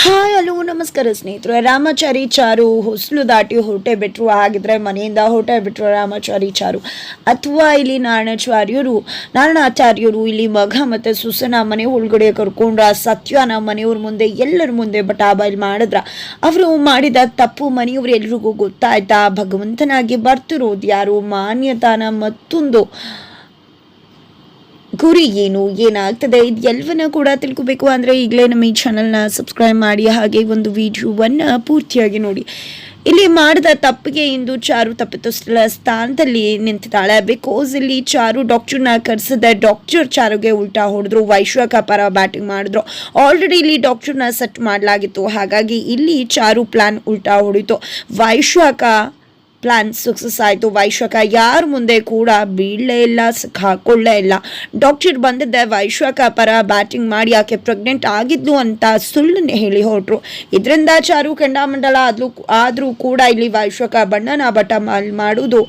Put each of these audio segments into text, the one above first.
Hi hello ನಮಸ್ಕಾರ ಸ್ನೇಹಿತರು. ರಾಮಾಚಾರಿ ಚಾರು, ಹೊಸಲು ದಾಟಿ ಹೊರಟೆ ಬಿಟ್ಟರು ಆಗಿದ್ರೆ ಮನೆಯಿಂದ ಹೊರಟೆ ಬಿಟ್ಟರು ರಾಮಾಚಾರಿ ಚಾರು. ಅಥವಾ ಇಲ್ಲಿ ನಾರಾಯಣಾಚಾರ್ಯರು ನಾರಾಯಣಾಚಾರ್ಯರು, ಇಲ್ಲಿ ಮಗ ಮತ್ತು ಸುಸನ ಮನೆ ಒಳಗಡೆ ಕರ್ಕೊಂಡ್ರ, ಸತ್ಯನ ಮನೆಯವ್ರ ಮುಂದೆ, ಎಲ್ಲರ ಮುಂದೆ ಬಟಾಬಾಯಿಲ್ ಮಾಡಿದ್ರ. ಅವರು ಮಾಡಿದ ತಪ್ಪು ಮನೆಯವ್ರು ಎಲ್ರಿಗೂ ಗೊತ್ತಾಯ್ತಾ? ಭಗವಂತನಾಗಿ ಬರ್ತಿರೋದು ಯಾರು? ಮಾನ್ಯತಾನ ಮತ್ತೊಂದು. ಗುರಿ ಏನು, ಏನಾಗ್ತದೆ ಇದೆಲ್ಲವನ್ನ ಕೂಡ ತಿಳ್ಕೊಬೇಕು ಅಂದರೆ ಈಗಲೇ ನಮ್ಮ ಈ ಚಾನಲ್ನ ಸಬ್ಸ್ಕ್ರೈಬ್ ಮಾಡಿ, ಹಾಗೆ ಒಂದು ವಿಡಿಯೋವನ್ನು ಪೂರ್ತಿಯಾಗಿ ನೋಡಿ. ಇಲ್ಲಿ ಮಾಡಿದ ತಪ್ಪಿಗೆ ಇಂದು ಚಾರು ತಪ್ಪಿತಸ್ಥಳ ಸ್ಥಾನದಲ್ಲಿ ನಿಂತಿದ್ದಾಳೆ. ಬಿಕಾಸ್ ಇಲ್ಲಿ ಚಾರು ಡಾಕ್ಟರ್ನ ಕರೆಸಿದ ಡಾಕ್ಟರ್ ಚಾರುಗೆ ಉಲ್ಟಾ ಹೊಡೆದ್ರು ವೈಶ್ವಕ ಪರ ಬ್ಯಾಟಿಂಗ್ ಮಾಡಿದ್ರು. ಆಲ್ರೆಡಿ ಇಲ್ಲಿ ಡಾಕ್ಟರ್ನ ಸೆಟ್ ಮಾಡಲಾಗಿತ್ತು. ಹಾಗಾಗಿ ಇಲ್ಲಿ ಚಾರು ಪ್ಲಾನ್ ಉಲ್ಟಾ ಹೊಡಿತು. ವೈಶ್ವಕ ಪ್ಲಾನ್ ಸಕ್ಸಸ್ ಆಯಿತು ವೈಶ್ವಕ ಯಾರ ಮುಂದೆ ಕೂಡ ಬೀಳಲೇ ಇಲ್ಲ ಹಾಕೊಳ್ಳೇ ಇಲ್ಲ ಡಾಕ್ಟರ್ ಬಂದಿದ್ದೆ ವೈಶ್ವಕ ಪರ ಬ್ಯಾಟಿಂಗ್ ಮಾಡಿ ಆಕೆ ಪ್ರೆಗ್ನೆಂಟ್ ಆಗಿದ್ಲು ಅಂತ ಸುಳ್ಳು ಹೇಳಿ ಹೊರಟ್ರು ಇದರಿಂದ ಚಾರು ಕೆಂಡಾಮಂಡಲ ಆದ್ರೂ ಆದರೂ ಕೂಡ ಇಲ್ಲಿ ವೈಶ್ವಕ ಬಣ್ಣನ ಬಟ ಮಾಡುವುದು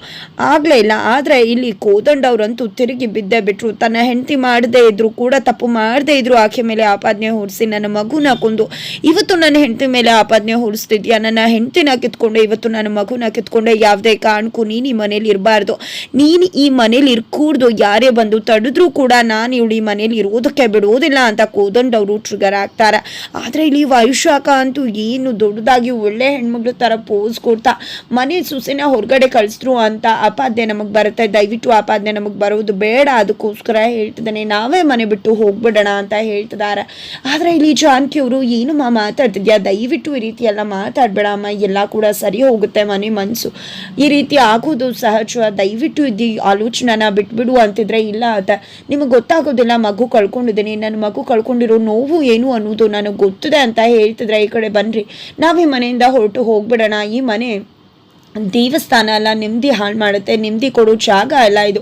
ಆಗಲೇ ಇಲ್ಲ ಆದರೆ ಇಲ್ಲಿ ಕೋದಂಡವರಂತೂ ತಿರುಗಿ ಬಿದ್ದೇ ಬಿಟ್ರು ತನ್ನ ಹೆಂಡತಿ ಮಾಡದೇ ಇದ್ರು ಕೂಡ ತಪ್ಪು ಮಾಡದೇ ಇದ್ರು ಆಕೆ ಮೇಲೆ ಆಪಾದನೆ ಹೊರಿಸಿ ನನ್ನ ಮಗುನ ಕೊಂದು ಇವತ್ತು ನನ್ನ ಹೆಂಡತಿ ಮೇಲೆ ಆಪಾದನೆ ಹೊರಿಸ್ತಿದ್ಯಾ ನನ್ನ ಹೆಂಡತಿನ ಕಿತ್ಕೊಂಡೆ ಇವತ್ತು ನನ್ನ ಮಗುನ ಕಿತ್ಕೊಂಡೆ ಯಾವುದೇ ಕಾರಣಕ್ಕೂ ನೀನು ಈ ಮನೇಲಿ ಇರಬಾರ್ದು. ನೀನು ಈ ಮನೇಲಿ ಇರ್ಕೂಡ್ದು. ಯಾರೇ ಬಂದು ತಡೆದ್ರೂ ಕೂಡ ನಾನು ಇವಳು ಈ ಮನೇಲಿ ಇರೋದಕ್ಕೆ ಬಿಡೋದಿಲ್ಲ ಅಂತ ಕೋದಂಡವರು ಟ್ರಿಗರ್ ಆಗ್ತಾರೆ. ಆದರೆ ಇಲ್ಲಿ ವೈಶಾಖ ಅಂತೂ ಏನು ದೊಡ್ಡದಾಗಿ ಒಳ್ಳೆ ಹೆಣ್ಮಗಳು ಥರ ಪೋಸ್ ಕೊಡ್ತಾ, ಮನೆ ಸುಸಿನ ಹೊರಗಡೆ ಕಳಿಸಿದ್ರು ಅಂತ ಆಪಾದನೆ ನಮಗೆ ಬರುತ್ತೆ. ದಯವಿಟ್ಟು ಆಪಾದನೆ ನಮಗೆ ಬರೋದು ಬೇಡ. ಅದಕ್ಕೋಸ್ಕರ ಹೇಳ್ತಿದ್ದಾನೆ, ನಾವೇ ಮನೆ ಬಿಟ್ಟು ಹೋಗ್ಬಿಡೋಣ ಅಂತ ಹೇಳ್ತಿದ್ದಾರೆ. ಆದರೆ ಇಲ್ಲಿ ಜಾನ್ಕಿ ಅವರು ಏನು ಮಾತಾಡ್ತಿದ್ಯಾ? ದಯವಿಟ್ಟು ಈ ರೀತಿ ಎಲ್ಲ ಮಾತಾಡ್ಬೇಡ ಅಮ್ಮ ಎಲ್ಲ ಕೂಡ ಸರಿ ಹೋಗುತ್ತೆ ಮನೆ ಮನಸ್ಸು ಈ ರೀತಿ ಆಗೋದು ಸಹಜ ದಯವಿಟ್ಟು ಇದು ಆಲೋಚನೆನ ಬಿಟ್ಬಿಡು ಅಂತಿದ್ರೆ ಇಲ್ಲ ಅಂತ. ನಿಮಗೆ ಗೊತ್ತಾಗೋದಿಲ್ಲ, ಮಗು ಕಳ್ಕೊಂಡಿದ್ದೀನಿ. ನನ್ನ ಮಗು ಕಳ್ಕೊಂಡಿರೋ ನೋವು ಏನು ಅನ್ನೋದು ನನಗೆ ಗೊತ್ತಿದೆ ಅಂತ ಹೇಳ್ತಿದ್ರೆ, ಈ ಕಡೆ ಬನ್ರಿ. ನಾವೇ ಮನೆಯಿಂದ ಹೊರಟು ಹೋಗ್ಬಿಡೋಣ. ಈ ಮನೆ ದೇವಸ್ಥಾನ ಅಲ್ಲ ನೆಮ್ಮದಿ ಹಾಳು ಮಾಡುತ್ತೆ, ನೆಮ್ಮದಿ ಕೊಡೋ ಜಾಗ ಅಲ್ಲ ಇದು.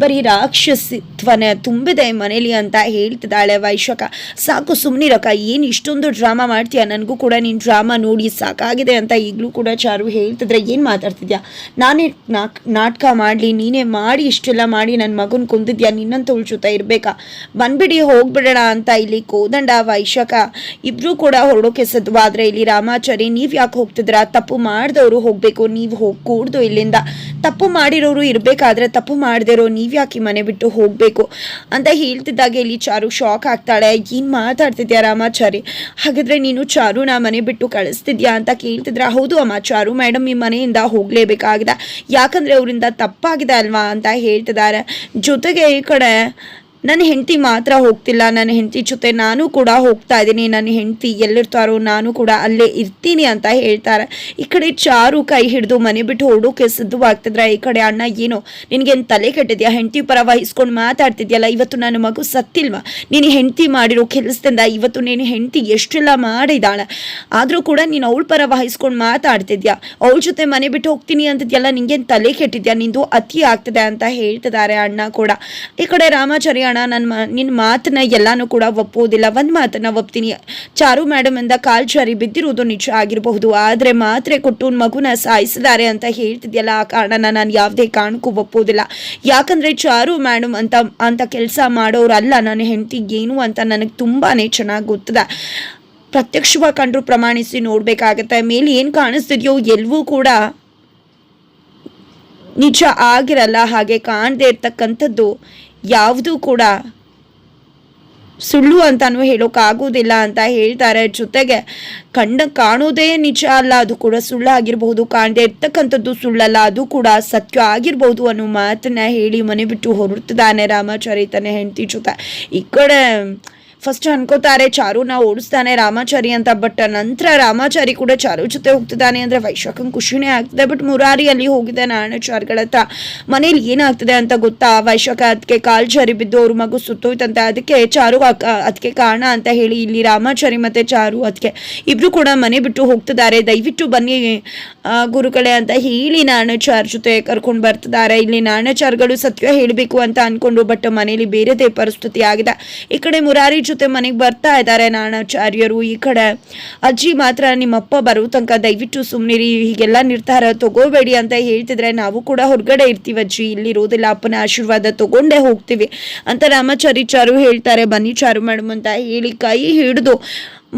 ಬರೀ ರಾಕ್ಷಸಿತ್ವನ ತುಂಬಿದೆ ಮನೇಲಿ ಅಂತ ಹೇಳ್ತಿದ್ದಾಳೆ ವೈಶಕ. ಸಾಕು ಸುಮ್ಮನಿರಕ್ಕ ಏನು ಇಷ್ಟೊಂದು ಡ್ರಾಮಾ ಮಾಡ್ತೀಯ? ನನಗೂ ಕೂಡ ನೀನು ಡ್ರಾಮಾ ನೋಡಿ ಸಾಕಾಗಿದೆ ಅಂತ ಈಗಲೂ ಕೂಡ ಚಾರು ಹೇಳ್ತಿದ್ರೆ ಏನು ಮಾತಾಡ್ತಿದ್ಯಾ? ನಾನೇ ನಾಟಕ ಮಾಡಲಿ, ನೀನೇ ಮಾಡಿ ಇಷ್ಟೆಲ್ಲ ಮಾಡಿ ನನ್ನ ಮಗನ ಕುಂದಿದ್ಯಾ? ನಿನ್ನಂತ ಜೊತೆ ಇರಬೇಕಾ? ಬಂದ್ಬಿಡಿ, ಹೋಗ್ಬಿಡೋಣ ಅಂತ ಇಲ್ಲಿ ಕೋದಂಡ ವೈಶಕ. ಇಬ್ಬರೂ ಕೂಡ ಹೊರಡೋಕೆ ಸದ್ವಾದ್ರೆ ಇಲ್ಲಿ ರಾಮಾಚಾರಿ ನೀವು ಯಾಕೆ ಹೋಗ್ತಿದ್ರ? ತಪ್ಪು ಮಾಡಿದವರು ಹೋಗಬೇಕು, ನೀವು ಹೋಗ್ ಕೂಡ್ದು ಇಲ್ಲಿಂದ. ತಪ್ಪು ಮಾಡಿರೋರು ಇರಬೇಕಾದ್ರೆ ತಪ್ಪು ಮಾಡದಿರೋ ನೀವು ಯಾಕೆ ಮನೆ ಬಿಟ್ಟು ಹೋಗಬೇಕು? ಅಂತ ಹೇಳ್ತಿದ್ದಾಗ ಇಲ್ಲಿ ಚಾರು ಶಾಕ್ ಆಗ್ತಾಳೆ. ಏನು ಮಾತಾಡ್ತಿದ್ಯಾ ರಾಮಾಚಾರಿ? ಹಾಗಾದರೆ ನೀನು ಚಾರು ನಾ ಮನೆ ಬಿಟ್ಟು ಕಳಿಸ್ತಿದ್ಯಾ ಅಂತ ಕೇಳ್ತಿದ್ರ. ಹೌದು ಅಮ್ಮ, ಚಾರು ಮೇಡಮ್ ಈ ಮನೆಯಿಂದ ಹೋಗಲೇಬೇಕಾಗಿದೆ. ಯಾಕಂದರೆ ಅವರಿಂದ ತಪ್ಪಾಗಿದೆ ಅಲ್ವಾ ಅಂತ ಹೇಳ್ತಿದ್ದಾರೆ. ಜೊತೆಗೆ ಈ ಕಡೆ ನನ್ನ ಹೆಂಡತಿ ಮಾತ್ರ ಹೋಗ್ತಿಲ್ಲ. ನನ್ನ ಹೆಂಡತಿ ಜೊತೆ ನಾನು ಕೂಡ ಹೋಗ್ತಾ ಇದ್ದೀನಿ. ನನ್ನ ಹೆಂಡತಿ ಎಲ್ಲಿರ್ತಾರೋ ನಾನು ಕೂಡ ಅಲ್ಲೇ ಇರ್ತೀನಿ ಅಂತ ಹೇಳ್ತಾರೆ. ಈ ಕಡೆ ಚಾರು ಕೈ ಹಿಡಿದು ಮನೆ ಬಿಟ್ಟು ಹೊಡೋಕೆ ಸಿದ್ಧವಾಗ್ತಿದ್ರೆ ಈ ಕಡೆ ಅಣ್ಣ ಏನು, ನಿನಗೇನು ತಲೆ ಕೆಟ್ಟಿದ್ಯಾ? ಹೆಂಡತಿ ಪರ ವಹಿಸ್ಕೊಂಡು ಮಾತಾಡ್ತಿದ್ಯಲ್ಲ, ಇವತ್ತು ನನ್ನ ಮಗು ಸತ್ತಿಲ್ವಾ? ನೀನು ಹೆಂಡತಿ ಮಾಡಿರೋ ಕೆಲಸದಿಂದ ಇವತ್ತು ನೀನು ಹೆಂಡತಿ ಎಷ್ಟೆಲ್ಲ ಮಾಡಿದಾಳೆ ಆದರೂ ಕೂಡ ನೀನು ಅವಳ ಪರ ವಹಿಸ್ಕೊಂಡು ಮಾತಾಡ್ತಿದ್ಯಾ? ಅವಳ ಜೊತೆ ಮನೆ ಬಿಟ್ಟು ಹೋಗ್ತೀನಿ ಅಂತಿದ್ಯಲ್ಲ ನಿಂಗೇನು ತಲೆ ಕೆಟ್ಟಿದ್ಯಾ? ನಿಂದು ಅತಿ ಆಗ್ತದೆ ಅಂತ ಹೇಳ್ತಿದ್ದಾರೆ ಅಣ್ಣ ಕೂಡ. ಈ ಕಡೆ ರಾಮಾಚಾರಿ ಅಣ್ಣ ನನ್ನ ನಿನ್ನ ಮಾತನ್ನ ಎಲ್ಲಾನು ಕೂಡ ಒಪ್ಪೋದಿಲ್ಲ ಒಂದು ಮಾತನ್ನ ಒಪ್ತೀನಿ. ಚಾರು ಮೇಡಮ್ ಇಂದ ಕಾಲ್ ಜಾರಿ ಬಿದ್ದಿರುವುದು ನಿಜ ಆಗಿರಬಹುದು. ಆದರೆ ಮಾತ್ರೆ ಕೊಟ್ಟು ಮಗುನ ಸಾಯಿಸಿದ್ದಾರೆ ಅಂತ ಹೇಳ್ತಿದ್ಯಲ್ಲ, ಆ ಕಾರಣನ ನಾನು ಯಾವುದೇ ಕಾರಣಕ್ಕೂ ಒಪ್ಪೋದಿಲ್ಲ ಯಾಕಂದ್ರೆ ಚಾರು ಮೇಡಮ್ ಅಂತ ಅಂತ ಕೆಲಸ ಮಾಡೋರು ಅಲ್ಲ ನನ್ನ ಹೆಂಡತಿ ಏನು ಅಂತ ನನಗೆ ತುಂಬಾನೇ ಚೆನ್ನಾಗಿ ಗೊತ್ತಿದೆ. ಪ್ರತ್ಯಕ್ಷವಾಗಿ ಕಂಡ್ರು ಪ್ರಮಾಣಿಸಿ ನೋಡಬೇಕಾಗತ್ತೆ. ಮೇಲೆ ಏನು ಕಾಣಿಸ್ತಿದೆಯೋ ಎಲ್ಲವೂ ಕೂಡ ನಿಜ ಆಗಿರಲ್ಲ. ಹಾಗೆ ಕಾಣದೇ ಇರ್ತಕ್ಕಂಥದ್ದು ಯಾವುದೂ ಕೂಡ ಸುಳ್ಳು ಅಂತಾನು ಹೇಳೋಕ್ಕಾಗೋದಿಲ್ಲ ಅಂತ ಹೇಳ್ತಾರೆ. ಜೊತೆಗೆ ಕಂಡ ಕಾಣೋದೇ ನಿಜ ಅಲ್ಲ, ಅದು ಕೂಡ ಸುಳ್ಳು ಆಗಿರಬಹುದು ಕಾಣದೇ ಇರ್ತಕ್ಕಂಥದ್ದು ಸುಳ್ಳಲ್ಲ, ಅದು ಕೂಡ ಸತ್ಯ ಆಗಿರ್ಬೋದು ಅನ್ನೋ ಮಾತನ್ನ ಹೇಳಿ ಮನೆ ಬಿಟ್ಟು ಹೊರಡ್ತಿದ್ದಾನೆ ರಾಮಾಚಾರಿ ತನ್ನ ಹೆಂಡತಿ ಜೊತೆ. ಈ ಕಡೆ ಫಸ್ಟ್ ಅನ್ಕೋತಾರೆ, ಚಾರುನ ಓಡಿಸ್ತಾನೆ ರಾಮಾಚಾರಿ ಅಂತ ಬಟ್ ನಂತರ ರಾಮಾಚಾರಿ ಕೂಡ ಚಾರು ಜೊತೆ ಹೋಗ್ತಿದ್ದಾನೆ ಅಂದರೆ ವೈಶಾಖನ್ ಖುಷಿನೇ ಆಗ್ತದೆ ಬಟ್ ಮುರಾರಿ ಅಲ್ಲಿ ಹೋಗಿದೆ ನಾರಾಯಣಚಾರಿಗಳ ಹತ್ರ. ಮನೇಲಿ ಏನಾಗ್ತದೆ ಅಂತ ಗೊತ್ತಾ? ವೈಶಾಖ ಅದಕ್ಕೆ ಕಾಲ್ ಜಾರಿ ಬಿದ್ದು ಅವ್ರ ಮಗು ಸುತ್ತೋಯ್ತಂತೆ, ಅದಕ್ಕೆ ಚಾರು ಅದಕ್ಕೆ ಕಾರಣ ಅಂತ ಹೇಳಿ ಇಲ್ಲಿ ರಾಮಾಚಾರಿ ಮತ್ತೆ ಚಾರು ಅದಕ್ಕೆ ಇಬ್ರು ಕೂಡ ಮನೆ ಬಿಟ್ಟು ಹೋಗ್ತಿದ್ದಾರೆ. ದಯವಿಟ್ಟು ಬನ್ನಿ ಗುರುಗಳೇ ಅಂತ ಹೇಳಿ ನಾರಾಯಣಚಾರ್ ಜೊತೆ ಕರ್ಕೊಂಡು ಬರ್ತಿದ್ದಾರೆ. ಇಲ್ಲಿ ನಾರಾಯಣಚಾರ್ಗಳು ಸತ್ಯ ಹೇಳಬೇಕು ಅಂತ ಅನ್ಕೊಂಡು ಬಟ್ ಮನೇಲಿ ಬೇರೆದೇ ಪರಿಸ್ಥಿತಿ ಆಗಿದೆ. ಈ ಕಡೆ ಮುರಾರಿ ಜೊತೆ ಮನೆಗೆ ಬರ್ತಾ ಇದ್ದಾರೆ ನಾನಾಚಾರ್ಯರು ಈ ಕಡೆ. ಅಜ್ಜಿ ಮಾತ್ರ ನಿಮ್ಮಪ್ಪ ಬರೋ ತನಕ ದಯವಿಟ್ಟು ಸುಮ್ಮನಿರಿ ಹೀಗೆಲ್ಲ ನಿರ್ಧಾರ ತಗೋಬೇಡಿ ಅಂತ ಹೇಳ್ತಿದ್ರೆ ನಾವು ಕೂಡ ಹೊರಗಡೆ ಇರ್ತೀವಿ ಅಜ್ಜಿ. ಇಲ್ಲಿ ಇರೋದಿಲ್ಲ ಅಪ್ಪನ ಆಶೀರ್ವಾದ ತಗೊಂಡೇ ಹೋಗ್ತೀವಿ ಅಂತ ರಾಮಾಚಾರಿ ಚಾರು ಹೇಳ್ತಾರೆ. ಬನ್ನಿ ಚಾರು ಮೇಡಮ್ ಅಂತ ಹೇಳಿ ಕೈ ಹಿಡಿದು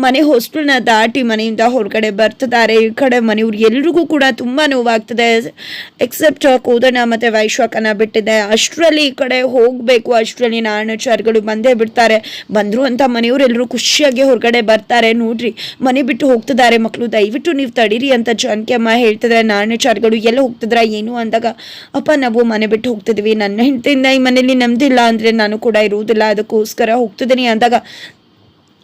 ಮನೆ ಹೊಸ್ಟನ್ನ ದಾಟಿ ಮನೆಯಿಂದ ಹೊರಗಡೆ ಬರ್ತಿದ್ದಾರೆ. ಈ ಕಡೆ ಮನೆಯವ್ರು ಎಲ್ರಿಗೂ ಕೂಡ ತುಂಬ ನೋವಾಗ್ತದೆ. ಎಕ್ಸೆಪ್ಟ್ ಕೋದಣ್ಣ ಮತ್ತು ವೈಶ್ವಾಕನ ಬಿಟ್ಟಿದೆ. ಅಷ್ಟರಲ್ಲಿ ಈ ಕಡೆ ಹೋಗಬೇಕು. ಅಷ್ಟರಲ್ಲಿ ನಾಣಚಾರ್ಗಳು ಬಂದೇ ಬಿಡ್ತಾರೆ. ಬಂದರು ಅಂತ ಮನೆಯವರೆಲ್ಲರೂ ಖುಷಿಯಾಗಿ ಹೊರಗಡೆ ಬರ್ತಾರೆ. ನೋಡ್ರಿ, ಮನೆ ಬಿಟ್ಟು ಹೋಗ್ತಿದ್ದಾರೆ ಮಕ್ಕಳು ದಯವಿಟ್ಟು ನೀವು ತಡೀರಿ ಅಂತ ಜಾನಕಿ ಅಮ್ಮ ಹೇಳ್ತಿದ್ದಾರೆ ಎಲ್ಲ ಹೋಗ್ತಿದ್ರ, ಏನು ಅಂದಾಗ, ಅಪ್ಪ, ನಾವು ಮನೆ ಬಿಟ್ಟು ಹೋಗ್ತಿದ್ವಿ. ನನ್ನ ಹೆಂಡತಿಯಿಂದ ಈ ಮನೇಲಿ ನೆಮ್ಮದಿಲ್ಲ ಅಂದರೆ ನಾನು ಕೂಡ ಇರುವುದಿಲ್ಲ. ಅದಕ್ಕೋಸ್ಕರ ಹೋಗ್ತಿದ್ದೀನಿ ಅಂದಾಗ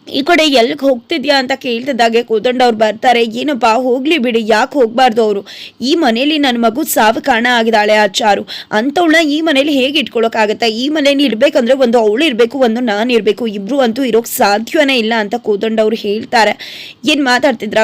ಈ ಕಡೆ ಎಲ್ಲಿಗೆ ಹೋಗ್ತಿದ್ಯಾ ಅಂತ ಕೇಳ್ತಿದ್ದಾಗೆ ಕೋದಂಡ ಅವ್ರು ಬರ್ತಾರೆ, ಏನಪ್ಪ ಹೋಗ್ಲಿ ಬಿಡಿ, ಯಾಕೆ ಹೋಗ್ಬಾರ್ದು ಅವರು? ಈ ಮನೇಲಿ ನನ್ನ ಮಗು ಸಾವು ಕಾರಣ ಆಗಿದ್ದಾಳೆ ಆ ಚಾರು. ಅಂಥವಳನ್ನ ಈ ಮನೇಲಿ ಹೇಗೆ ಇಟ್ಕೊಳ್ಳೋಕ್ಕಾಗತ್ತೆ ಈ ಮನೇಲಿ ಇರ್ಬೇಕಂದ್ರೆ ಒಂದು ಅವಳು ಇರಬೇಕು, ಒಂದು ನಾನು ಇರಬೇಕು, ಇಬ್ರು ಅಂತೂ ಇರೋಕೆ ಸಾಧ್ಯವೇ ಇಲ್ಲ ಅಂತ ಕೋದಂಡ ಅವ್ರು ಹೇಳ್ತಾರೆ. ಏನು ಮಾತಾಡ್ತಿದ್ರ?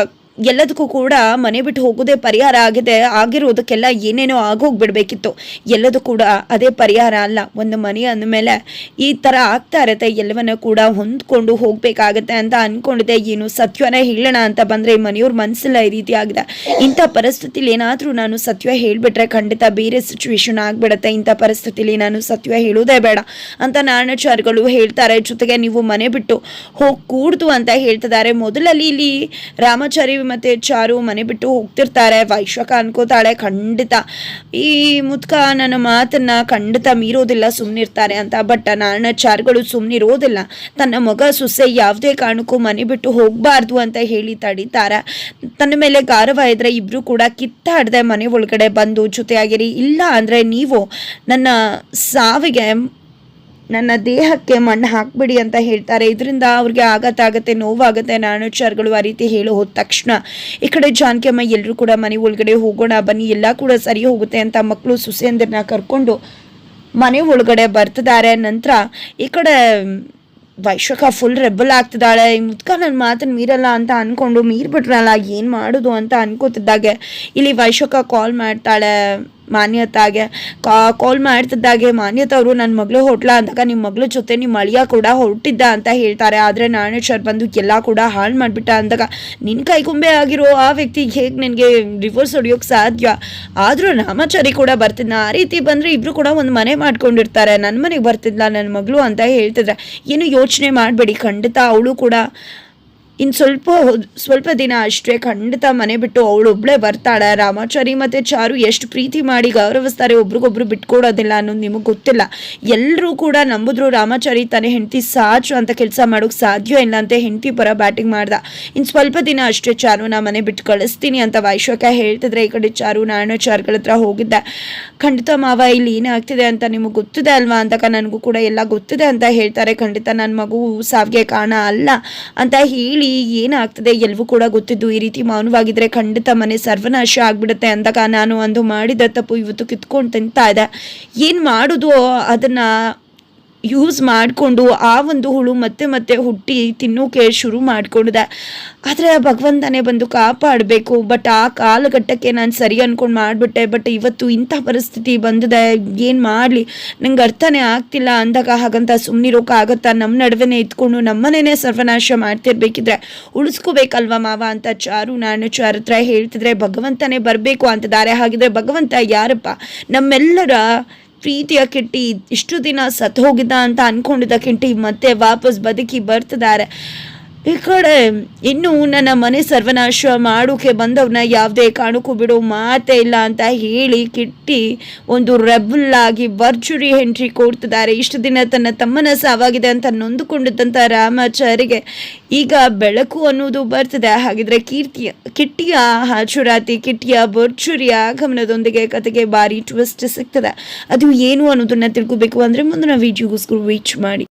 ಎಲ್ಲದಕ್ಕೂ ಕೂಡ ಮನೆ ಬಿಟ್ಟು ಹೋಗೋದೇ ಪರಿಹಾರ ಆಗಿದೆ. ಆಗಿರೋದಕ್ಕೆಲ್ಲ ಏನೇನೋ ಆಗೋಗ್ಬಿಡ್ಬೇಕಿತ್ತು. ಎಲ್ಲದೂ ಕೂಡ ಅದೇ ಪರಿಹಾರ ಅಲ್ಲ. ಒಂದು ಮನೆ ಅಂದಮೇಲೆ ಈ ಥರ ಆಗ್ತಾ ಇರುತ್ತೆ. ಎಲ್ಲವನ್ನ ಕೂಡ ಹೊಂದ್ಕೊಂಡು ಹೋಗ್ಬೇಕಾಗತ್ತೆ ಅಂತ ಅನ್ಕೊಂಡಿದ್ದೆ. ಏನು ಸತ್ಯನ ಹೇಳೋಣ ಅಂತ ಬಂದರೆ ಮನೆಯವ್ರ ಮನಸ್ಸಿಲ್ಲ ಈ ರೀತಿ ಆಗಿದೆ. ಇಂಥ ಪರಿಸ್ಥಿತಿಲಿ ಏನಾದರೂ ನಾನು ಸತ್ಯ ಹೇಳಿಬಿಟ್ರೆ ಖಂಡಿತ ಬೇರೆ ಸಿಚುವೇಶನ್ ಆಗಿಬಿಡತ್ತೆ. ಇಂಥ ಪರಿಸ್ಥಿತಿಲಿ ನಾನು ಸತ್ಯ ಹೇಳೋದೇ ಬೇಡ ಅಂತ ನಾಣಚಾರ್ಗಳು ಹೇಳ್ತಾರೆ. ಜೊತೆಗೆ ನೀವು ಮನೆ ಬಿಟ್ಟು ಹೋಗಿ ಕೂಡ್ದು ಅಂತ ಹೇಳ್ತಿದ್ದಾರೆ. ಮೊದಲಲ್ಲಿ ಇಲ್ಲಿ ರಾಮಾಚಾರಿ ಮತ್ತೆ ಚಾರು ಮನೆ ಬಿಟ್ಟು ಹೋಗ್ತಿರ್ತಾರೆ. ವೈಶ್ವಕ ಅನ್ಕೋತಾಳೆ, ಖಂಡಿತ. ಈ ಮುದ್ಕ ನನ್ನ ಮಾತನ್ನ ಖಂಡಿತ ಮೀರೋದಿಲ್ಲ ಸುಮ್ಮನಿರ್ತಾರೆ ಅಂತ. ಬಟ್ ನಾಣಚಾರ್ಗಳು ಸುಮ್ಮನಿರೋದಿಲ್ಲ ತನ್ನ ಮಗ ಸುಸೆ ಯಾವುದೇ ಕಾರಣಕ್ಕೂ ಮನೆ ಬಿಟ್ಟು ಹೋಗಬಾರ್ದು ಅಂತ ಹೇಳಿ ತಡೀತಾರೆ. ತನ್ನ ಮೇಲೆ ಗಾರವ ಇದ್ರೆ ಇಬ್ರು ಕೂಡ ಕಿತ್ತಾಡದೆ ಮನೆ ಒಳಗಡೆ ಬಂದು ಜೊತೆಯಾಗಿರಿ. ಇಲ್ಲ ಅಂದ್ರೆ ನೀವು ನನ್ನ ಸಾವಿಗೆ ನನ್ನ ದೇಹಕ್ಕೆ ಮಣ್ಣು ಹಾಕ್ಬಿಡಿ ಅಂತ ಹೇಳ್ತಾರೆ. ಇದರಿಂದ ಅವ್ರಿಗೆ ಆಗತ್ತೆ ಆಗತ್ತೆ, ನೋವಾಗುತ್ತೆ. ನಾನುಚಾರ್ಗಳು ಆ ರೀತಿ ಹೇಳು ಹೋದ ತಕ್ಷಣ ಈ ಕಡೆ ಜಾನಕಿ ಅಮ್ಮ ಎಲ್ಲರೂ ಕೂಡ ಮನೆ ಒಳಗಡೆ ಹೋಗೋಣ, ಬನ್ನಿ, ಎಲ್ಲ ಕೂಡ ಸರಿ ಹೋಗುತ್ತೆ ಅಂತ ಮಕ್ಕಳು ಸುಸೇಂದ್ರನ ಕರ್ಕೊಂಡು ಮನೆ ಒಳಗಡೆ ಬರ್ತಿದ್ದಾರೆ. ನಂತರ ಈ ಕಡೆ ವೈಶಾಖ ಫುಲ್ ರೆಬಲ್ ಆಗ್ತಿದ್ದಾಳೆ. ಮುದ್ಕ ನನ್ನ ಮಾತನ್ನು ಮೀರಲ್ಲ ಅಂತ ಅಂದ್ಕೊಂಡು ಮೀರ್ಬಿಟ್ರಲ್ಲ, ಏನು ಮಾಡೋದು ಅಂತ ಅನ್ಕೋತಿದ್ದಾಗೆ. ಇಲ್ಲಿ ವೈಶಾಖ ಕಾಲ್ ಮಾಡ್ತಾಳೆ. ಮಾನ್ಯತಾಗೆ ಕಾಲ್ ಮಾಡ್ತಿದ್ದಾಗೆ, ಮಾನ್ಯತ ಅವರು ನನ್ನ ಮಗಳು ಹೊಟ್ಲ ಅಂದಾಗ ನಿಮ್ಮ ಮಗಳ ಜೊತೆ ನಿಮ್ಮ ಅಳಿಯ ಕೂಡ ಹೊರಟಿದ್ದ ಅಂತ ಹೇಳ್ತಾರೆ. ಆದರೆ ನಾಣೇಶ್ವರ್ ಬಂದು ಎಲ್ಲ ಕೂಡ ಹಾಳು ಮಾಡಿಬಿಟ್ಟ ಅಂದಾಗ ನಿನ್ನ ಕೈಗೊಂಬೆ ಆಗಿರೋ ಆ ವ್ಯಕ್ತಿಗೆ ಹೇಗೆ ನನಗೆ ರಿವರ್ಸ್ ಹೊಡಿಯೋಕ್ಕೆ ಸಾಧ್ಯ? ಆದರೂ ರಾಮಾಚಾರಿ ಕೂಡ ಬರ್ತಿದ್ನ. ಆ ರೀತಿ ಬಂದರೆ ಇಬ್ಬರು ಕೂಡ ಒಂದು ಮನೆ ಮಾಡ್ಕೊಂಡಿರ್ತಾರೆ. ನನ್ನ ಮನೆಗೆ ಬರ್ತಿದ್ಲ ನನ್ನ ಮಗಳು ಅಂತ ಹೇಳ್ತಿದ್ರೆ ಏನು ಯೋಚನೆ ಮಾಡಬೇಡಿ. ಖಂಡಿತ ಅವಳು ಕೂಡ ಇನ್ನು ಸ್ವಲ್ಪ ಸ್ವಲ್ಪ ದಿನ ಅಷ್ಟೇ ಖಂಡಿತ ಮನೆ ಬಿಟ್ಟು ಅವಳೊಬ್ಳೆ ಬರ್ತಾಳೆ. ರಾಮಾಚಾರಿ ಮತ್ತು ಚಾರು ಎಷ್ಟು ಪ್ರೀತಿ ಮಾಡಿ ಗೌರವಿಸ್ತಾರೆ, ಒಬ್ರಿಗೊಬ್ರು ಬಿಟ್ಕೊಡೋದಿಲ್ಲ ಅನ್ನೋದು ನಿಮಗೆ ಗೊತ್ತಿಲ್ಲ. ಎಲ್ಲರೂ ಕೂಡ ನಂಬಿದ್ರು ರಾಮಾಚಾರಿ ತಾನೇ ಹೆಂಡತಿ ಸಾಚು ಅಂತ ಕೆಲಸ ಮಾಡೋಕೆ ಸಾಧ್ಯ ಇಲ್ಲ ಅಂತ ಹೆಂಡತಿ ಪರ ಬ್ಯಾಟಿಂಗ್ ಮಾಡ್ದ. ಇನ್ನು ಸ್ವಲ್ಪ ದಿನ ಅಷ್ಟೇ ಚಾರುನ ಮನೆ ಬಿಟ್ಟು ಕಳಿಸ್ತೀನಿ ಅಂತ ವೈಶ್ವಕ ಹೇಳ್ತಿದ್ರೆ ಈ ಕಡೆ ಚಾರು ನಾನು ಚಾರ್ಗಳ ಹತ್ರ ಹೋಗಿದ್ದೆ. ಖಂಡಿತ ಮಾವ ಇಲ್ಲಿ ಏನಾಗ್ತಿದೆ ಅಂತ ನಿಮಗೆ ಗೊತ್ತಿದೆ ಅಲ್ವಾ ಅಂತಕ ನನಗೂ ಕೂಡ ಎಲ್ಲ ಗೊತ್ತಿದೆ ಅಂತ ಹೇಳ್ತಾರೆ. ಖಂಡಿತ ನನ್ನ ಮಗು ಸಾವಿಗೆ ಕಾರಣ ಅಲ್ಲ ಅಂತ ಹೇಳಿ ಏನಾಗ್ತದೆ ಎಲ್ಲವೂ ಕೂಡ ಗೊತ್ತಿದ್ದು ಈ ರೀತಿ ಮೌನವಾಗಿದ್ರೆ ಖಂಡಿತ ಮನೆ ಸರ್ವನಾಶ ಆಗ್ಬಿಡುತ್ತೆ ಅಂದಾಗ ನಾನು ಒಂದು ಮಾಡಿದ ತಪ್ಪು ಇವತ್ತು ಕಿತ್ಕೊಂಡು ತಿಂತಾ ಇದೆ ಏನು ಮಾಡೋದು ಅದನ್ನ ಯೂಸ್ ಮಾಡಿಕೊಂಡು ಆ ಒಂದು ಹುಳು ಮತ್ತೆ ಮತ್ತೆ ಹುಟ್ಟಿ ತಿನ್ನೋಕೆ ಶುರು ಮಾಡಿಕೊಂಡಿದೆ. ಆದರೆ ಭಗವಂತನೇ ಬಂದು ಕಾಪಾಡಬೇಕು. ಬಟ್ ಆ ಕಾಲಘಟ್ಟಕ್ಕೆ ನಾನು ಸರಿ ಅಂದ್ಕೊಂಡು ಮಾಡಿಬಿಟ್ಟೆ. ಬಟ್ ಇವತ್ತು ಇಂಥ ಪರಿಸ್ಥಿತಿ ಬಂದಿದೆ. ಏನು ಮಾಡಲಿ? ನಂಗೆ ಅರ್ಥನೇ ಆಗ್ತಿಲ್ಲ ಅಂದಾಗ ಹಾಗಂತ ಸುಮ್ಮನಿರೋಕ್ಕಾಗತ್ತಾ ನಮ್ಮ ನಡುವೆನೇ ಇದ್ಕೊಂಡು ನಮ್ಮನೇ ಸರ್ವನಾಶ ಮಾಡ್ತಿರ್ಬೇಕಿದ್ರೆ ಉಳಿಸ್ಕೋಬೇಕಲ್ವಾ ಮಾವ ಅಂತ ಚಾರು ನಾನು ಚಾರ ಹತ್ರ ಹೇಳ್ತಿದ್ರೆ ಭಗವಂತನೇ ಬರಬೇಕು ಅಂತಿದ್ದಾರೆ. ಹಾಗಿದ್ರೆ ಭಗವಂತ ಯಾರಪ್ಪ? ನಮ್ಮೆಲ್ಲರ ಪ್ರೀತಿಯ ಕಿಟ್ಟಿ ಇಷ್ಟು ದಿನ ಸತ್ತು ಹೋಗಿದ್ದ ಅಂತ ಅನ್ಕೊಂಡಿದ್ದ ಕಿಟ್ಟಿ ಮತ್ತೆ ವಾಪಸ್ ಬದುಕಿ ಬರ್ತಿದ್ದಾರೆ. ಈ ಕಡೆ ಇನ್ನು ನನ್ನ ಮನೆ ಸರ್ವನಾಶ ಮಾಡೋಕೆ ಬಂದವನ್ನ ಯಾವುದೇ ಕಾರಣಕ್ಕೂ ಬಿಡೋ ಮಾತೇ ಇಲ್ಲ ಅಂತ ಹೇಳಿ ಕಿಟ್ಟಿ ಒಂದು ರೆಬಲ್ ಆಗಿ ವರ್ಚುರಿ ಎಂಟ್ರಿ ಕೊಡ್ತಿದ್ದಾರೆ. ಇಷ್ಟು ದಿನ ತನ್ನ ತಮ್ಮನ ಸಾವಾಗಿದೆ ಅಂತ ನೊಂದುಕೊಂಡಿದ್ದಂಥ ರಾಮಾಚಾರಿಗೆ ಈಗ ಬೆಳಕು ಅನ್ನೋದು ಬರ್ತಿದೆ. ಹಾಗಿದ್ರೆ ಕೀರ್ತಿಯ ಕಿಟ್ಟಿಯ ಹಾಚುರಾತಿ ಕಿಟ್ಟಿಯ ವರ್ಚುರಿಯ ಆಗಮನದೊಂದಿಗೆ ಕತೆಗೆ ಭಾರಿ ಟ್ವಿಸ್ಟ್ ಸಿಗ್ತದೆ. ಅದು ಏನು ಅನ್ನೋದನ್ನ ತಿಳ್ಕೊಬೇಕು ಅಂದರೆ ಮುಂದಿನ ವಿಡಿಯೋಗೋಸ್ಕರ ವೀಚ್ ಮಾಡಿ.